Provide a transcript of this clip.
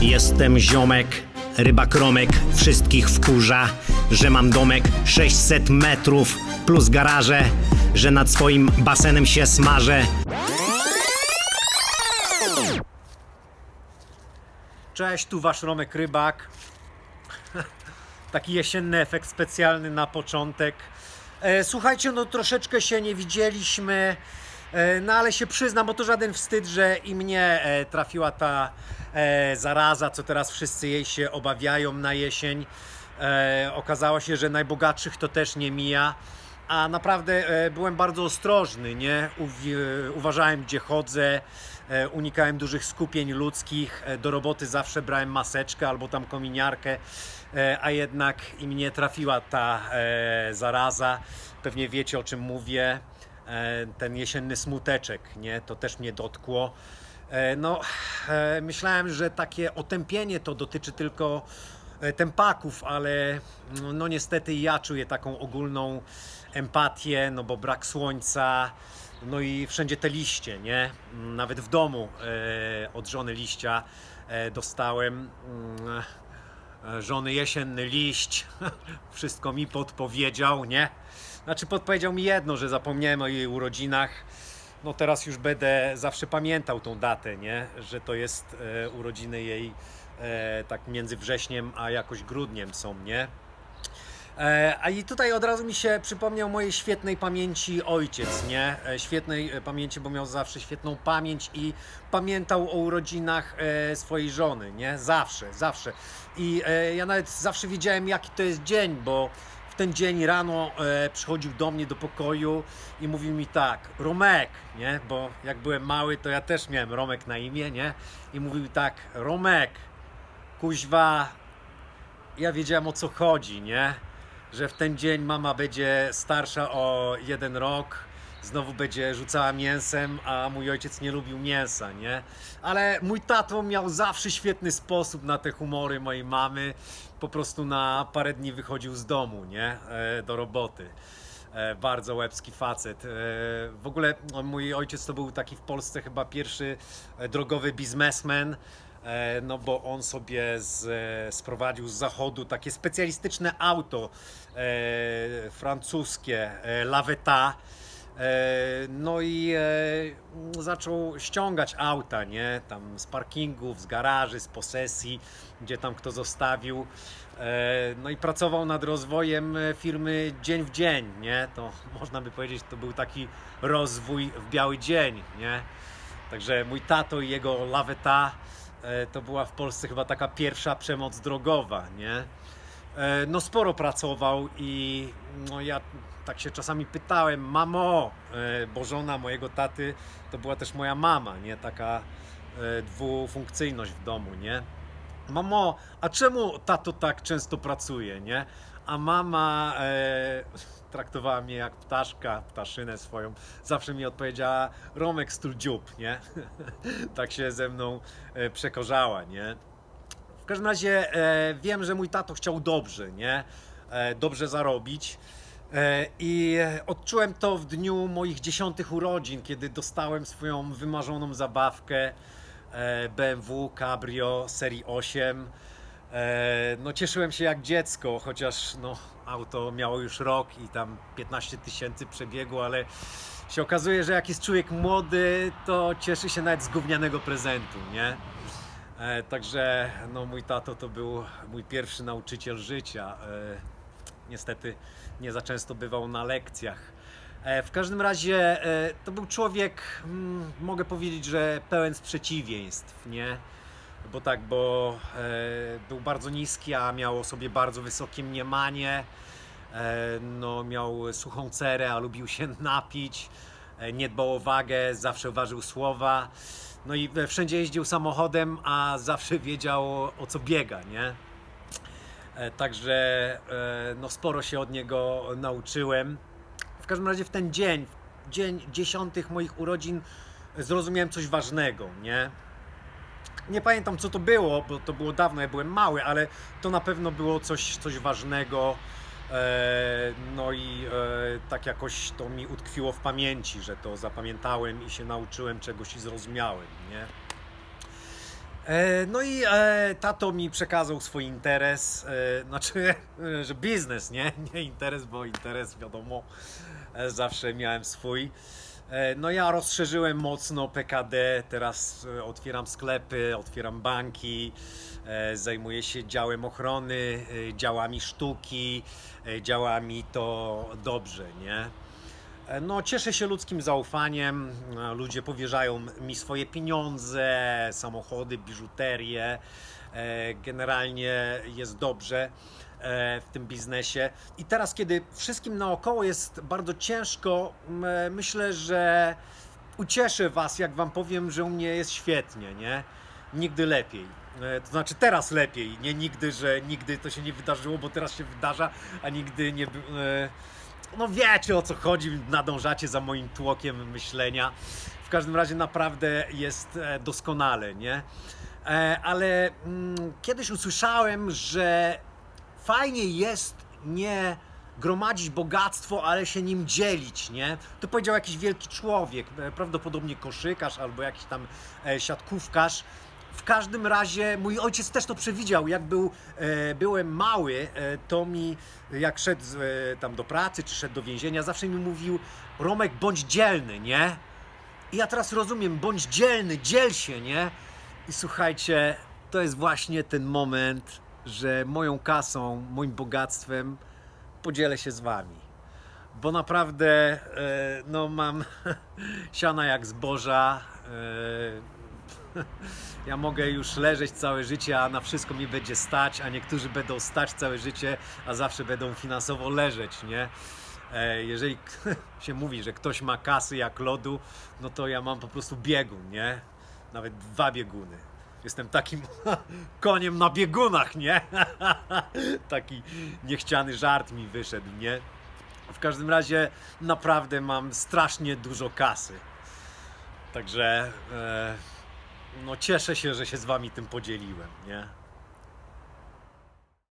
Jestem ziomek, ryba kromek, wszystkich wkurza, że mam domek 600 metrów plus garaże, że nad swoim basenem się smażę. Cześć, tu wasz Romek Rybak. Taki jesienny efekt specjalny na początek. E, słuchajcie, no troszeczkę się nie widzieliśmy, no ale się przyznam, bo to żaden wstyd, że i mnie e, trafiła ta e, zaraza, co teraz wszyscy jej się obawiają na jesień. E, okazało się, że najbogatszych to też nie mija. A naprawdę e, byłem bardzo ostrożny, nie? E, uważałem, gdzie chodzę, e, unikałem dużych skupień ludzkich. E, do roboty zawsze brałem maseczkę albo tam kominiarkę, e, a jednak i mnie trafiła ta e, zaraza. Pewnie wiecie o czym mówię. E, ten jesienny smuteczek, nie? To też mnie dotkło. E, no, e, myślałem, że takie otępienie to dotyczy tylko tempaków, ale no, niestety ja czuję taką ogólną empatię, no bo brak słońca, no i wszędzie te liście, nie? Nawet w domu od żony liścia dostałem. Mm, żony jesienny liść, wszystko mi podpowiedział, nie? Znaczy podpowiedział mi jedno, że zapomniałem o jej urodzinach. No teraz już będę zawsze pamiętał tą datę, nie? Że to jest e, urodziny jej e, tak między wrześniem a jakoś grudniem są, nie? E, A i tutaj od razu mi się przypomniał mojej świetnej pamięci ojciec, nie? E, Świetnej e, pamięci, bo miał zawsze świetną pamięć i pamiętał o urodzinach e, swojej żony, nie? Zawsze, zawsze. I e, ja nawet zawsze wiedziałem, jaki to jest dzień, bo ten dzień rano e, przychodził do mnie do pokoju i mówił mi tak, Romek, nie? Bo jak byłem mały, to ja też miałem Romek na imię, nie? I mówił tak, Romek, kuźwa, ja wiedziałem o co chodzi, nie? Że w ten dzień mama będzie starsza o jeden rok, znowu będzie rzucała mięsem, a mój ojciec nie lubił mięsa, nie? Ale mój tato miał zawsze świetny sposób na te humory mojej mamy. Po prostu na parę dni wychodził z domu, nie? E, do roboty. E, bardzo łebski facet. E, w ogóle no, mój ojciec to był taki w Polsce chyba pierwszy e, drogowy biznesmen. E, No bo on sobie z, e, sprowadził z zachodu takie specjalistyczne auto e, francuskie, e, Lavetta. E, No i e, zaczął ściągać auta, nie? Tam z parkingów, z garaży, z posesji, gdzie tam kto zostawił. E, No i pracował nad rozwojem firmy dzień w dzień, nie? To można by powiedzieć, to był taki rozwój w biały dzień, nie? Także mój tato i jego laweta to była w Polsce chyba taka pierwsza przemoc drogowa, nie? E, No sporo pracował i no ja tak się czasami pytałem, mamo, e, bo żona mojego taty to była też moja mama, nie? Taka e, dwufunkcyjność w domu, nie? Mamo, a czemu tato tak często pracuje, nie? A mama e, traktowała mnie jak ptaszka, ptaszynę swoją. Zawsze mi odpowiedziała, Romek stul dziób, nie? tak się ze mną przekorzała, nie? Każdym razie e, wiem, że mój tato chciał dobrze, nie? E, dobrze zarobić. E, I odczułem to w dniu moich dziesiątych urodzin, kiedy dostałem swoją wymarzoną zabawkę e, BMW Cabrio serii 8. E, no cieszyłem się jak dziecko, chociaż no, auto miało już rok i tam 15 tysięcy przebiegu, ale się okazuje, że jak jest człowiek młody, to cieszy się nawet z gównianego prezentu, nie? E, także no, mój tato to był mój pierwszy nauczyciel życia. E, niestety nie za często bywał na lekcjach. E, w każdym razie to był człowiek, mm, mogę powiedzieć, że pełen sprzeciwieństw, nie? Bo tak, bo był bardzo niski, a miał o sobie bardzo wysokie mniemanie. No, miał suchą cerę, a lubił się napić. Nie dbał o wagę, zawsze ważył słowa. No i e, wszędzie jeździł samochodem, a zawsze wiedział o co biega, nie? E, Także e, no, sporo się od niego nauczyłem. W każdym razie w ten dzień, w dzień dziesiątych moich urodzin, zrozumiałem coś ważnego, nie? Nie pamiętam co to było, bo to było dawno, ja byłem mały, ale to na pewno było coś, coś ważnego. E, No i e, tak jakoś to mi utkwiło w pamięci, że to zapamiętałem i się nauczyłem czegoś i zrozumiałem, nie? E, No i tato mi przekazał swój interes, znaczy, że biznes, nie? Nie interes, bo interes wiadomo, zawsze miałem swój. E, No ja rozszerzyłem mocno PKD, teraz e, otwieram sklepy, otwieram banki, e, zajmuję się działem ochrony, działami sztuki, działami to dobrze, nie? No, cieszę się ludzkim zaufaniem. Ludzie powierzają mi swoje pieniądze, samochody, biżuterię. E, Generalnie jest dobrze e, w tym biznesie. I teraz, kiedy wszystkim naokoło jest bardzo ciężko, e, myślę, że ucieszę Was, jak Wam powiem, że u mnie jest świetnie, nie? Nigdy lepiej. To znaczy teraz lepiej, nie nigdy, że nigdy to się nie wydarzyło, bo teraz się wydarza, a nigdy nie no wiecie o co chodzi, nadążacie za moim tłokiem myślenia. W każdym razie naprawdę jest e, doskonale, nie? E, Ale mm, kiedyś usłyszałem, że fajnie jest nie gromadzić bogactwo, ale się nim dzielić, nie? To powiedział jakiś wielki człowiek, e, prawdopodobnie koszykarz albo jakiś tam siatkówkarz. W każdym razie mój ojciec też to przewidział. Jak był, e, byłem mały, e, to mi, jak szedł e, tam do pracy czy szedł do więzienia, zawsze mi mówił: Romek, bądź dzielny, nie? I ja teraz rozumiem, bądź dzielny, dziel się, nie? I słuchajcie, to jest właśnie ten moment, że moją kasą, moim bogactwem podzielę się z wami. Bo naprawdę, e, no mam siana jak zboża. e, ja mogę już leżeć całe życie, a na wszystko mi będzie stać, a niektórzy będą stać całe życie, a zawsze będą finansowo leżeć, nie? E, Jeżeli się mówi, że ktoś ma kasy jak lodu, no to ja mam po prostu biegun, nie? Nawet dwa bieguny. Jestem takim koniem na biegunach, nie? Taki niechciany żart mi wyszedł, nie? W każdym razie naprawdę mam strasznie dużo kasy. Także e, no cieszę się, że się z wami tym podzieliłem, nie?